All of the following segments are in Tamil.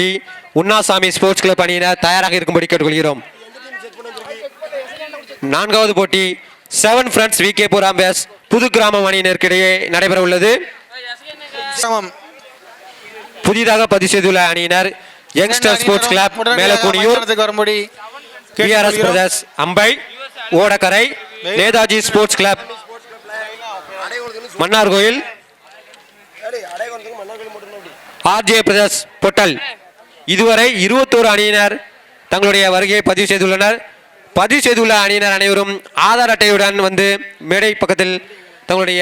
தூத்துக்குடி உண்ணாசாமி ஸ்போர்ட்ஸ் கிளப் அணியினர் தயாராக இருக்கும்படி கேட்டுக்கொள்கிறோம். நான்காவது போட்டி செவன் ஃப்ரெண்ட்ஸ் வி கே புராம்பேஸ் புது கிராமம் அணியினருக்கிடையே நடைபெற உள்ளது புதிதாக பதிவு செய்துள்ள அணியினர் youngster sports club Melakkooniyur PRS brothers Ambai Odakkarai Netaji sports club Mannarkoil RJ brothers Pottal இதுவரை இருபத்தோரு அணியினர் தங்களுடைய வருகையை பதிவு செய்துள்ளனர். பதிவு செய்துள்ள அணியினர் அனைவரும் ஆதார் அட்டையுடன் வந்து மேடை பக்கத்தில் தங்களுடைய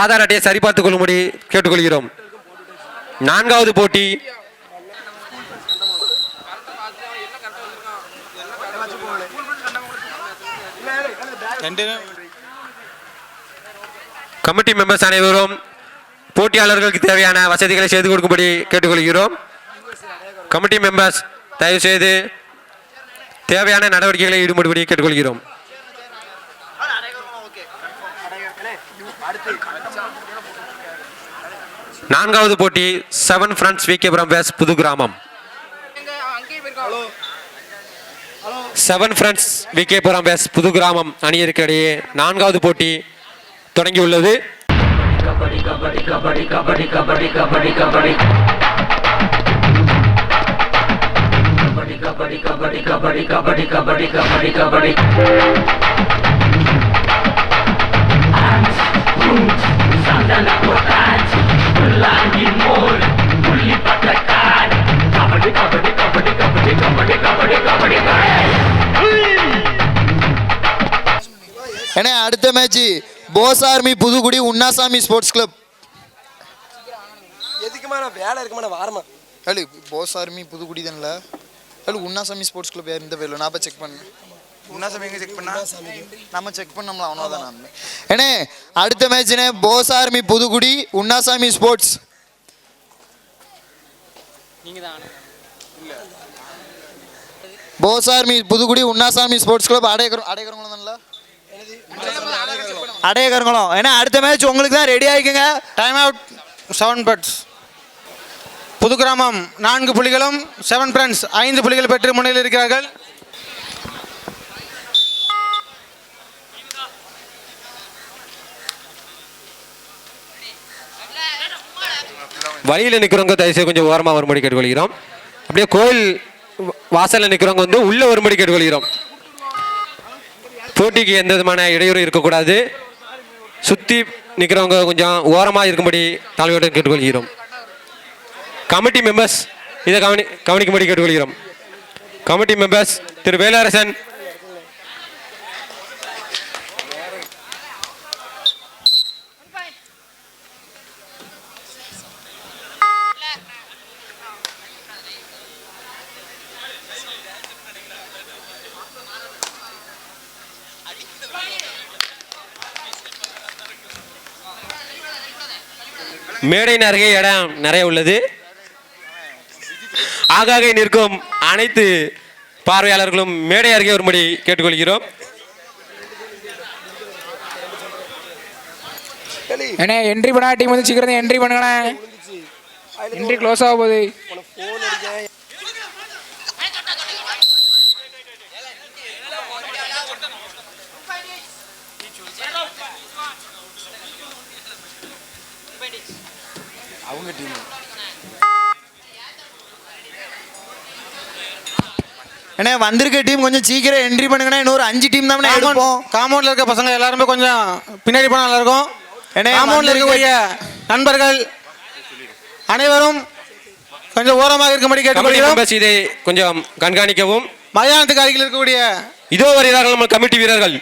ஆதார் அட்டையை சரிபார்த்துக் கொள்ளும்படி கேட்டுக்கொள்கிறோம். நான்காவது போட்டி. கமிட்டி மெம்பர்ஸ் அனைவரும் போட்டியாளர்களுக்கு தேவையான வசதிகளை செய்து கொடுக்கும்படி கேட்டுக்கொள்கிறோம். கமிட்டி மெம்பர்ஸ் தயவுசெய்து தேவையான நடவடிக்கைகளை ஈடுபடுபடி கேட்டுக்கொள்கிறோம். நான்காவது போட்டி செவன் ஃப்ரண்ட்ஸ் வி கேபுரம் ways Pudhu Gramam. Seven friends V கேபுரம் வேஸ் புது கிராமம் அணியருக்கிடையே நான்காவது போட்டி தொடங்கியுள்ளது. கபடி கபடி கபடி கபடி கபடி கபடி கபடி. ஏன்னா அடுத்த match Bose army Pudukkudi Unnasamy sports club எதுக்குமா நான் வேலை இருக்குமா நான் வாரமா? போஸ் ஆர்மி புதுக்குடி தானல? ஏழு உண்ணாசாமி ஸ்போர்ட்ஸ் கிளப் இந்த பேர்ல நான் போய் செக் பண்ணேன் உண்ணாசாமி எங்க செக் பண்ணா? நம்ம செக் பண்ணோம்ல அவனோதான் நான் ஏண்ணே அடுத்த மேட்ச்னே Bose army Pudukkudi Unnasamy sports Bose army Pudukkudi Unnasamy sports club Adaiyakaram Adaiyakarankulam தானல Adaiyakarankulam. ஏன்னா அடுத்த மேட்ச் உங்களுக்கு தான் ரெடி ஆகிக்கங்க டைம் அவுட் செவன் பட்ஸ் புது கிராமம் நான்கு புள்ளிகளும் செவன் ஃப்ரெண்ட்ஸ் ஐந்து புள்ளிகள் பெற்று முன்னிலையில் இருக்கிறார்கள். வழியில் நிற்கிறவங்க தயவுசெய்து கொஞ்சம் ஓரமாக வரும்படி கேட்டுக்கொள்கிறோம். அப்படியே கோயில் வாசலில் நிற்கிறவங்க வந்து உள்ளே வரும்படி கேட்டுக்கொள்கிறோம். போட்டிக்கு எந்த விதமான இடையூறு இருக்கக்கூடாது. சுற்றி நிற்கிறவங்க கொஞ்சம் ஓரமாக இருக்கும்படி தலைவருடன் கேட்டுக்கொள்கிறோம். கமிட்டி மெம்பர்ஸ் இதை கவனி கவனிக்கும்படி கேட்டுக்கொள்கிறோம். Committee members Thiru Velarasan. மேடையின் அருகே இடம் நிறைய உள்ளது. ஆகாக நிற்கும் அனைத்து பார்வையாளர்களும் மேடை அருகே வரும்படி கேட்டுக்கொள்கிறோம். அண்ணே என்ட்ரி பண்ணா டீம் வந்து சீக்கிரம் என்ட்ரி பண்ணுங்கண்ணே. என்ட்ரி க்ளோஸ் ஆக போகுது ஃபோன் அடிக்க ஏன்னா வந்திருக்க டீம் கொஞ்சம் சீக்கிரம் என்ட்ரி பண்ணுங்கண்ணா இன்னொரு அஞ்சு டீம் தான் எடுப்போம். காம்பவுண்டில் இருக்க பசங்க எல்லாருமே கொஞ்சம் பின்னாடி போனால் நல்லா இருக்கும் ஏன்னா காம்பவுண்டில் இருக்கக்கூடிய நண்பர்கள் அனைவரும் கொஞ்சம் ஓரமாக இருக்கும்படி கேட்டுக்கொள்கிறோம். இதை கொஞ்சம் கண்காணிக்கவும். மைதானத்துக்கு அருகில் இருக்கக்கூடிய இதோ வருகிறார்கள் நம்ம கமிட்டி வீரர்கள்.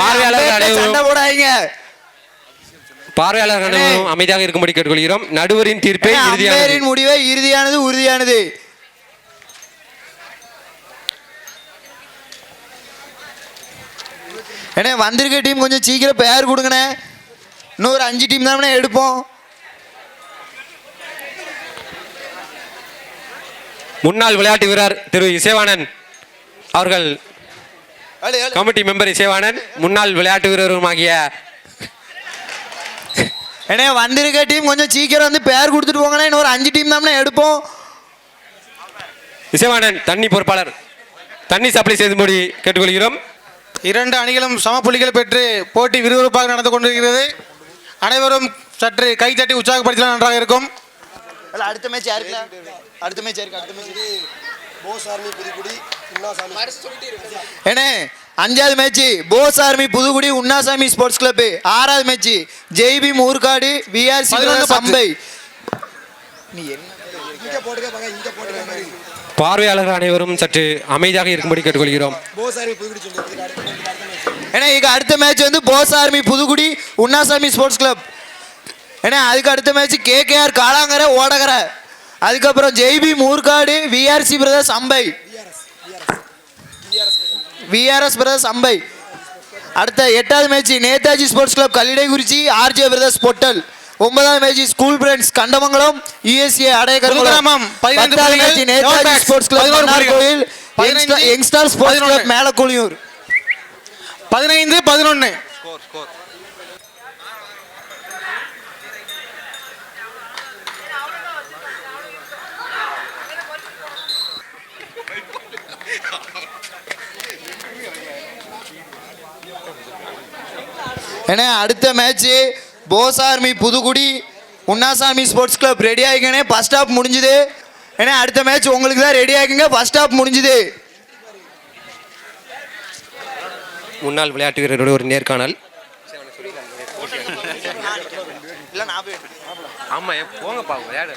பார்வையாளர்கள் சண்டை போடாதீங்க. பார்வையாளர்கள் அனைவரும் அமைதியாக இருக்கும்படி கேட்டுக்கொள்கிறோம். நடுவரின் தீர்ப்பே அம்பேரின் முடிவே இறுதியானது உறுதியானது. ஏன்னா வந்திருக்க டீம் கொஞ்சம் சீக்கிரம் பெயர் கொடுங்கண்ணே. இன்னொரு அஞ்சு டீம் தான் எடுப்போம். முன்னாள் விளையாட்டு வீரர் திரு இசைவாணன் அவர்கள் கமிட்டி மெம்பர் இசைவாணன் முன்னாள் விளையாட்டு வீரருமாகிய ஏன்னா வந்திருக்க டீம் கொஞ்சம் சீக்கிரம் வந்து பெயர் கொடுத்துட்டு போங்கண்ணே. இன்னொரு அஞ்சு டீம் தான் எடுப்போம். இசைவாணன் தண்ணி பொறுப்பாளர். தண்ணி சப்ளை செய்தும்படி கேட்டுக்கொள்கிறோம். இரண்டு அணிகளும் சம புள்ளிகள் பெற்று போட்டி விறுவிறுப்பாக நடந்து கொண்டிருக்கிறது. அனைவரும் சற்று கை தட்டி உற்சாகப்படுத்தினால் நன்றாக இருக்கும். இல்ல, அடுத்த மேட்ச் யாருக்கு அடுத்த மேட்ச் யாருக்கு அடுத்த மேட்ச் போஸ் அஞ்சாவது match Bose army Pudukkudi Unnasamy sports club ஆறாவது மேட்ச் ஜெய்பி மூர்காடு விஆர்சி மாதிரி பார்வையாளர்கள் அனைவரும் சற்று அமைதியாக இருக்கும்படி கேட்டுக்கொள்கிறோம். ஏன்னா இங்க அடுத்த மேட்ச் வந்து Bose army Pudukkudi Unnasamy sports club ஏன்னா அதுக்கு அடுத்த மேட்ச் கேகேஆர் காலாங்கரை ஓடகரை. அதுக்கப்புறம் JP Moorkadu VRC brothers Ambai VRS brothers Ambai. அடுத்த எட்டாவது match Netaji sports club Kallidaikurichi RJ brothers Pottal. ஒன்பதாவது match school friends Kandamangalam USA Adaiyakaram 15 பத்தாவது புள்ளிகள், match Netaji sports club 11 Mannar புள்ளிகள். Koil 15, Young Star sports 11. கிளப் மேலக்குழியூர் பதினைந்து பதினொன்று. ஏன்னா அடுத்த match Bose army Pudukkudi Unnasamy sports club ready ஆகிக்கணே first half முடிஞ்சுது. ஏன்னா அடுத்த மேட்ச் உங்களுக்கு தான் ரெடி ஆகிங்க ஃபர்ஸ்ட் ஹாப் முடிஞ்சுது. முன்னாள் விளையாட்டு வீரரோட ஒரு நேர்காணல். ஆமா போங்கப்பா விளையாடு.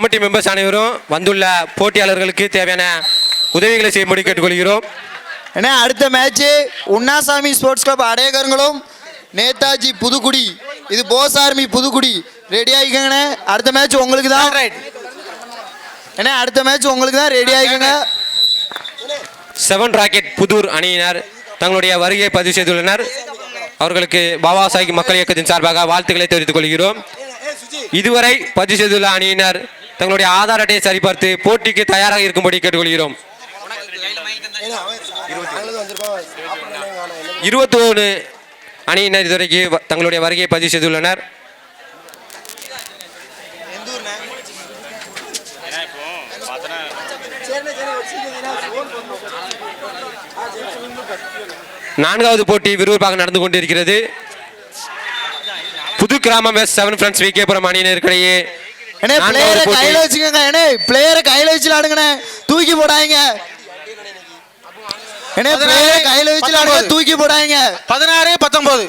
கமிட்டி மெம்பர்ஸ் அனைவரும் வந்துள்ள போட்டியாளர்களுக்கு தேவையான உதவிகளை செய்யும்படி கேட்டுக்கொள்கிறோம். ஏன்னா அடுத்த மேட்ச் உண்ணாசாமி ஸ்போர்ட்ஸ் கிளப் அடையகருங்களும் நேதாஜி புதுக்குடி இது போஸ் ஆர்மி புதுக்குடி. ரெடி ஆகிக்கங்கண்ணே அடுத்த மேட்ச் உங்களுக்கு தான். ஏன்னா அடுத்த மேட்ச் உங்களுக்கு தான் ரெடி ஆகிக்கங்க செவன் ராக்கெட் புதூர் அணியினர் தங்களுடைய வருகையை பதிவு செய்துள்ளனர். அவர்களுக்கு பாபா சாஹிப் மக்கள் இயக்கத்தின் சார்பாக வாழ்த்துக்களை தெரிவித்துக் கொள்கிறோம். இதுவரை பதிவு செய்துள்ள அணியினர் தங்களுடைய ஆதார் அட்டையை சரிபார்த்து போட்டிக்கு தயாராக இருக்கும்படி கேட்டுக்கொள்கிறோம். இருபத்தோரு அணியினர் இதுவரைக்கு தங்களுடைய வருகையை பதிவு செய்துள்ளனர். நான்காவது போட்டி விறுவிறுப்பாக நடந்து கொண்டிருக்கிறது. புது கிராமம் எஸ் செவன் ஃப்ரெண்ட்ஸ் விகேபுரம் அணியினருக்கிடையே நான்காவது பிளேயரை. கையில வச்சுக்கோங்க. ஏன்னா பிளேயரை கையில வச்சு விளாடுங்கண்ணே தூக்கி போடாதீங்க. ஏன்னா பிளேயரை கையில வச்சு விளாடுங்க தூக்கி போடாதீங்க. பதினாறு பத்தொன்பது.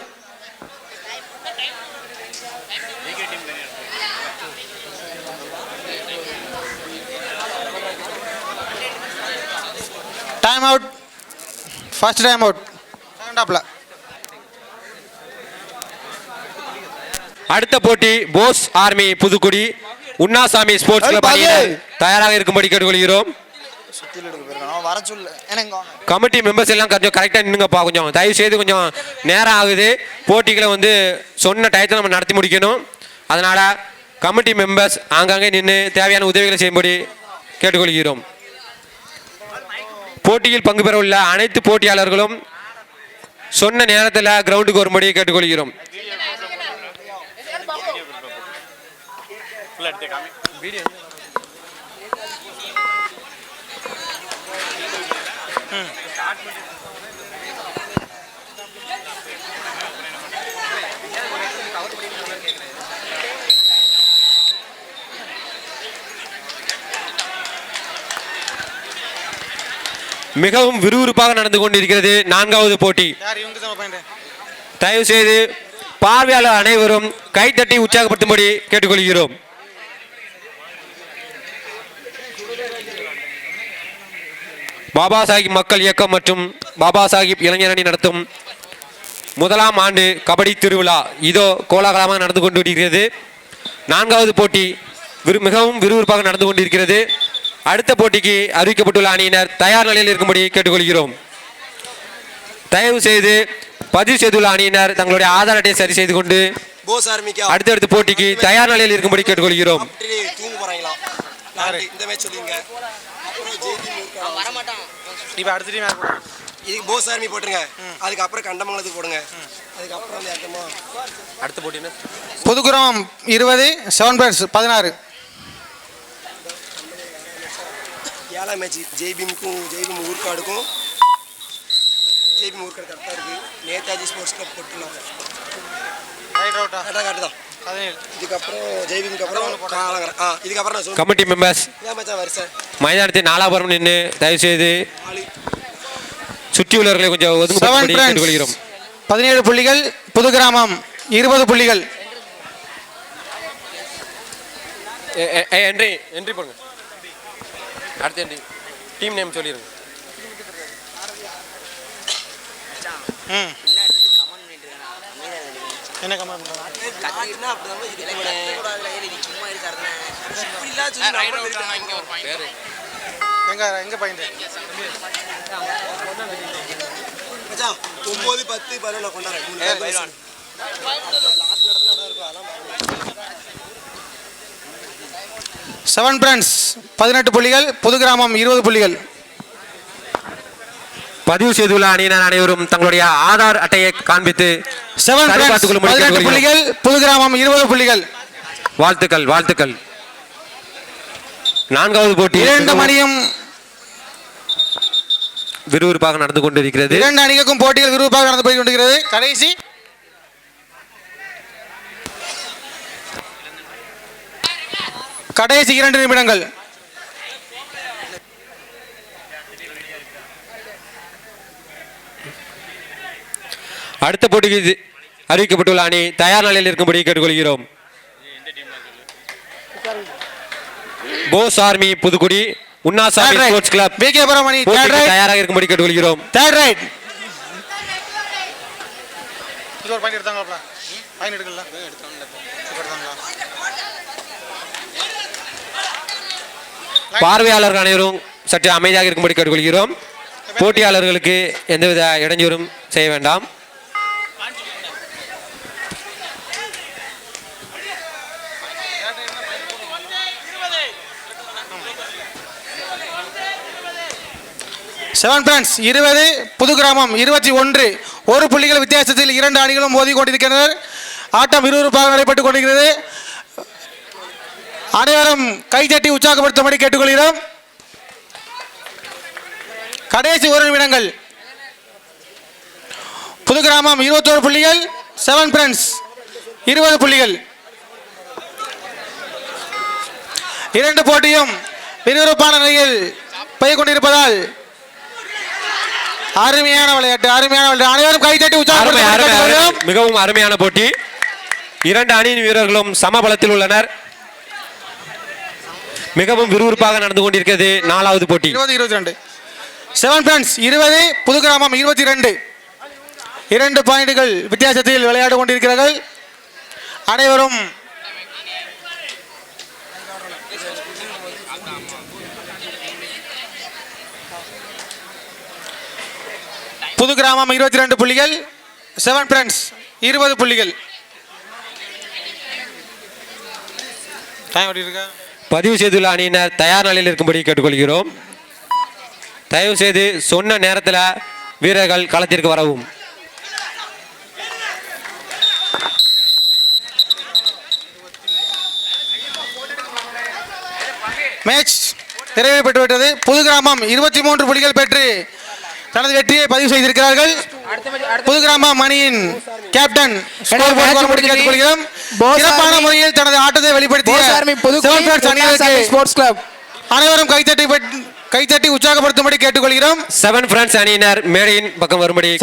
Time out first time out second அடுத்த போட்டி Bose army Pudukudi. Unnasamy sports club அணியினர். தயாராக இருக்கும்படி கேட்டுக்கொள்கிறோம். கமிட்டி மெம்பர்ஸ் எல்லாம் கொஞ்சம் கரெக்டாக நின்னுங்கப்பா கொஞ்சம். தயவு செய்து கொஞ்சம் நேரம் ஆகுது. போட்டிகளை வந்து சொன்ன டயத்தை நம்ம நடத்தி முடிக்கணும். அதனால் கமிட்டி மெம்பர்ஸ் ஆங்காங்கே நின்று தேவையான உதவிகளை செய்யும்படி கேட்டுக்கொள்கிறோம். போட்டியில் பங்கு பெற உள்ள அனைத்து போட்டியாளர்களும் சொன்ன நேரத்தில் கிரவுண்டுக்கு வரும்படி கேட்டுக்கொள்கிறோம். மிகவும் விறுவிறுப்பாக நடந்து கொண்டிருக்கிறது நான்காவது போட்டி. தயவு செய்து பார்வையாளர் அனைவரும் கைத்தட்டி உற்சாகப்படுத்தும்படி கேட்டுக்கொள்கிறோம். பாபா சாஹிப் மக்கள் இயக்கம் மற்றும் பாபா சாஹிப் இளைஞர் அணி நடத்தும் முதலாம் ஆண்டு கபடி திருவிழா. இதோ கோலாகலமாக நடந்து கொண்டு வருகிறது நான்காவது போட்டி விறு மிகவும் விறுவிறுப்பாக நடந்து கொண்டிருக்கிறது. அடுத்த போட்டிக்கு அறிவிக்கப்பட்டுள்ள அணியினர் தயார் நிலையில் இருக்கும்படி கேட்டுக்கொள்கிறோம். தயவு செய்து பதிவு செய்துள்ள அணியினர் தங்களுடைய ஆதார் அட்டையை சரி செய்து கொண்டு அடுத்தடுத்த போட்டிக்கு தயார் நிலையில் இருக்கும்படி கேட்டுக்கொள்கிறோம். ஜெய்தி மூர்க்கா. இப்போ அடுத்த டீம்? இதுக்கு போஸ் ஆர்மி போட்டுருங்க. அதுக்கப்புறம் கண்டமங்கலத்துக்கு போடுங்க. அதுக்கப்புறம் வந்து அர்த்தமா? அடுத்த போட்டி புதுக்குறம் இருபது செவன் பிளஸ் பதினாறு. ஏழாம் மேட்ச் ஜெய்பீமுக்கும் ஜெய்பீம் ஊர்காடுக்கும். ஜெய்பீம் ஊர்காடு கரெக்டாக இருக்கு. நேதாஜி ஸ்போர்ட்ஸ் கிளப் போட்டுலாம் ரைட் அவுட்டா கரெக்டாக கரெக்டு தான். கமிட்டி மெம்பர்ஸ் மைதானத்தின் நாலாபுரம் நின்று தயவு செய்து சுற்றியுள்ளவர்களை கொஞ்சம் கேட்டுக்கொள்கிறோம். பதினேழு புள்ளிகள் புது கிராமம் இருபது புள்ளிகள். என்ட்ரி என்ட்ரி போடுங்க. அடுத்த என்ட்ரி டீம் நேம் சொல்லிடுங்க ம். என்ன கமெண்ட் எங்க எங்க பாயிண்ட் ஒம்பது பத்து பதினொன்று நான் கொண்டாடுறேன். செவன் பிரான்ஸ் பதினெட்டு புள்ளிகள் புது கிராமம் இருபது புள்ளிகள். பதிவு செய்துள்ள அணியினர் அனைவரும் தங்களுடைய ஆதார் அட்டையை காண்பித்து. புள்ளிகள் புது கிராமம் இருபது புள்ளிகள். வாழ்த்துக்கள் வாழ்த்துக்கள். நான்காவது போட்டி இரண்டு மணியும் விறுவிறுப்பாக நடந்து கொண்டிருக்கிறது. இரண்டு அணிகளுக்கும் போட்டிகள் விறுவிறுப்பாக நடந்து போய் கொண்டிருக்கிறது. கடைசி. கடைசி இரண்டு நிமிடங்கள். அடுத்த போட்டிக்கு இது அறிவிக்கப்பட்டுள்ள அணி தயார் நிலையில் இருக்கும்படி கேட்டுக்கொள்கிறோம். Bose army Pudukudi Unnasamy sports club PK Puram அணி தயாராக இருக்கும்படி கேட்டுக்கொள்கிறோம். தேர்ட் ரைட் இது ஒரு பாயிண்ட் எடுத்தாங்களா எடுக்கல எடுத்தாங்களா? பார்வையாளர்கள் அனைவரும் சற்று அமைதியாக இருக்கும்படி கேட்டுக்கொள்கிறோம். போட்டியாளர்களுக்கு எந்தவித இடைஞ்சூறும் செய்ய வேண்டாம். செவன் பிரான்ஸ் இருபது புது கிராமம் இருபத்தி ஒன்று. ஒரு புள்ளிகள் வித்தியாசத்தில் இரண்டு அணிகளும் மோதி கொண்டிருக்கின்றனர். ஆட்டம் விறுவிறுப்பாக நடைபெற்றுக் கொண்டிருக்கிறது. அனைவரும் கைதட்டி உற்சாகப்படுத்தும்படி கேட்டுக்கொள்கிறோம். கடைசி ஒரு நிமிடங்கள். புது கிராமம் இருபத்தோரு புள்ளிகள். செவன் பிரான்ஸ் இருபது புள்ளிகள். இரண்டு போட்டியும் விறுவிறுப்பான நிலையில் போய் கொண்டிருப்பதால் அருமையான விளையாட்டு அருமையான விளையாட்டு. அனைவரும் கைதட்டி. உற்சாகம் மிகவும் அருமையான போட்டி. இரண்டு அணியின் வீரர்களும் சமபலத்தில் உள்ளனர். மிகவும் விறுவிறுப்பாக நடந்து கொண்டிருக்கிறது நாலாவது போட்டி. இருபது இருபத்தி ரெண்டு செவன் பிரான்ஸ் இருபது புது கிராமம் இருபத்தி ரெண்டு இரண்டு பாயிண்டுகள் வித்தியாசத்தில் விளையாடி கொண்டிருக்கிறார்கள். அனைவரும் புது கிராமம் இருபத்தி ரெண்டு புள்ளிகள். செவன் பிரான்ஸ் இருபது புள்ளிகள். பதிவு செய்துள்ள அணியினர் தயார் நிலையில் இருக்கும்படி கேட்டுக்கொள்கிறோம். தயவு செய்து சொன்ன நேரத்தில் வீரர்கள் களத்திற்கு வரவும். மேட்ச் நிறைவு புது கிராமம் இருபத்தி மூன்று புள்ளிகள் பெற்று தனது வெற்றியை பதிவு செய்திருக்கிறார்கள். அடுத்த match- அடுத்த புது கிராமம் அணியின் கேப்டன் சிறப்பான முறையில் தனது ஆட்டத்தை வெளிப்படுத்திய அனைவரும் கைத்தட்டி பெட்- கைத்தட்டி உற்சாகப்படுத்தும்படி கேட்டுக்கொள்கிறோம். செவன் பிரான்ஸ் அணியினர் மேடையின் பக்கம் வரும்படி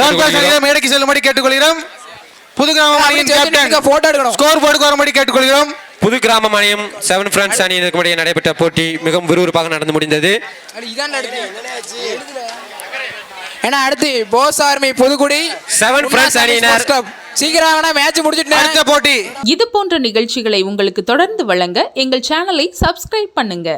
மேடைக்கு செல்லும்படி கேட்டுக்கொள்கிறோம். புது கிராமம் அணியின் கேப்டன் போட்டோ எடுக்கணும். ஸ்கோர் போர்டுக்கு வரும்படி கேட்டுக்கொள்கிறோம். புது கிராமம் அணியும் செவன் பிரான்ஸ் அணியினருக்கு இடையே நடைபெற்ற போட்டி மிகவும் விறுவிறுப்பாக நடந்து முடிந்தது. இதான் அடுத்து ஏன்னா அடுத்து போஸ் ஆர்மி புதுக்குடி. செவன் உன்னாசாமி அணியினர். சீக்கிரம் வேணா மேட்ச் முடிச்சுட்டேன் அடுத்த போட்டி. இது போன்ற நிகழ்ச்சிகளை உங்களுக்கு தொடர்ந்து வழங்க எங்கள் சேனலை சப்ஸ்கிரைப் பண்ணுங்க.